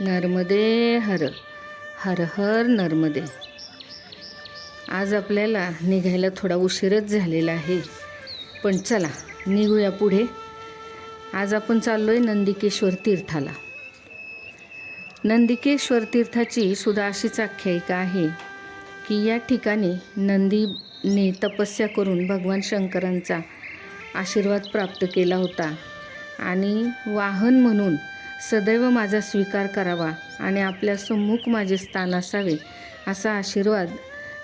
नर्मदे हर हर हर नर्मदे. आज आपल्याला निघायला थोडा उशीरच झालेला आहे पण चला निघूया पुढे. आज आपण चाललो आहे नंदिकेश्वर तीर्थाला. नंदिकेश्वर तीर्थाची सुद्धा अशीच आख्यायिका आहे की या ठिकाणी नंदीने तपस्या करून भगवान शंकरांचा आशीर्वाद प्राप्त केला होता. आणि वाहन म्हणून सदैव माझा स्वीकार करावा आणि आपल्या सम्मुख माझे स्थान असावे असा आशीर्वाद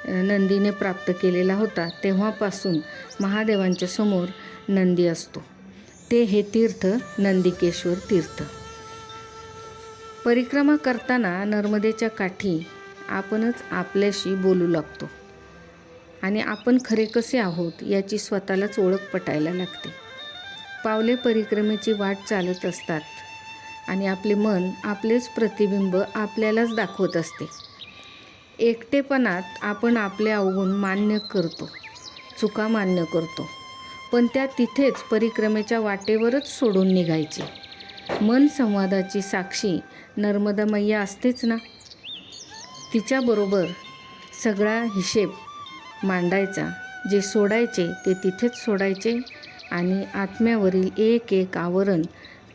नंदीने प्राप्त केलेला होता तेव्हापासून महादेवांच्या समोर नंदी असतो. ते हे तीर्थ नंदिकेश्वर तीर्थ. परिक्रमा करताना नर्मदेच्या काठी आपणच आपल्याशी बोलू लागतो. आणि आपण खरे कसे आहोत याची स्वतःलाच ओळख पटायला लागते. पावले परिक्रमेची वाट चालत असतात. आणि आपले मन आपलेच प्रतिबिंब आपल्यालाच दाखवत असते. एकटेपणात आपण आपले अवगुण मान्य करतो चुका मान्य करतो पण त्या तिथेच परिक्रमेच्या वाटेवरच सोडून निघायचे. मन संवादाची साक्षी नर्मदा मैया असतेच ना? तिच्याबरोबर सगळा हिशेब मांडायचा जे सोडायचे ते तिथेच सोडायचे आणि आत्म्यावरील एक एक आवरण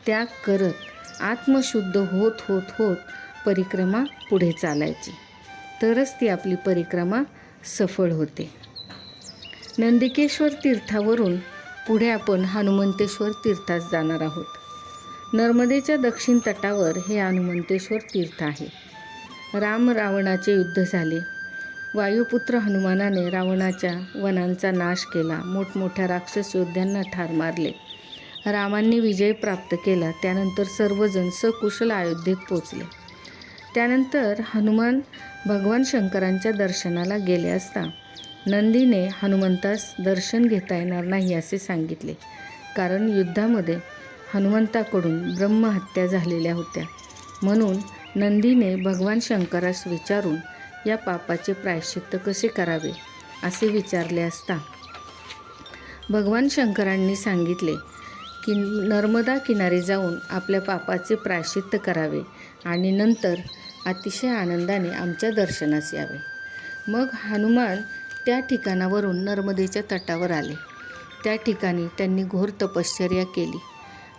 त्याग करत आत्मशुद्ध होत होत होत परिक्रमा पुढे चालायची. तरच ती आपली परिक्रमा सफळ होते. नंदिकेश्वर तीर्थावरून पुढे आपण हनुमंतेश्वर तीर्थास जाणार आहोत. नर्मदेच्या दक्षिण तटावर हे हनुमंतेश्वर तीर्थ आहे. राम रावणाचे युद्ध झाले. वायुपुत्र हनुमानाने रावणाच्या वनांचा नाश केला. मोठमोठ्या राक्षस योद्ध्यांना ठार मारले. रामांनी विजय प्राप्त केला. त्यानंतर सर्वजण सकुशल अयोध्येत पोचले त्यानंतर हनुमान भगवान शंकरांच्या दर्शनाला गेले असता नंदीने हनुमंतास दर्शन घेता येणार नाही असे सांगितले. कारण युद्धामध्ये हनुमंताकडून ब्रह्महत्या झालेल्या होत्या. म्हणून नंदीने भगवान शंकरास विचारून या पापाचे प्रायश्चित्त कसे करावे असे विचारले असता भगवान शंकरांनी सांगितले कि नर्मदा किनारी जाऊन आपल्या पापाचे प्रायश्चित्त करावे आणि नंतर अतिशय आनंदाने आमच्या दर्शनास यावे. मग हनुमान त्या ठिकाणावरून नर्मदेच्या तटावर आले. त्या ठिकाणी त्यांनी घोर तपश्चर्या केली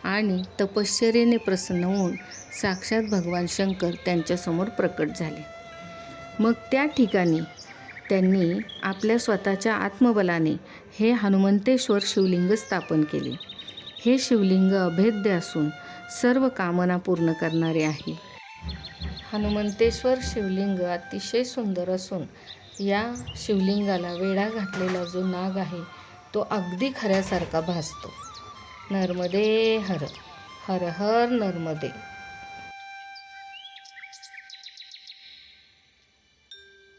आणि तपश्चर्येने प्रसन्न होऊन साक्षात भगवान शंकर त्यांच्यासमोर प्रकट झाले. मग त्या ठिकाणी त्यांनी आपल्या स्वतःच्या आत्मबलाने हे हनुमंतेश्वर शिवलिंग स्थापन केले. हे शिवलिंग अभेद्य असून सर्व कामना पूर्ण करणारे आहे. हनुमंतेश्वर शिवलिंग अतिशय सुंदर असून या शिवलिंगाला वेढा घातलेला जो नाग आहे तो अगदी खऱ्यासारखा भासतो. नर्मदे हर हर हर नर्मदे.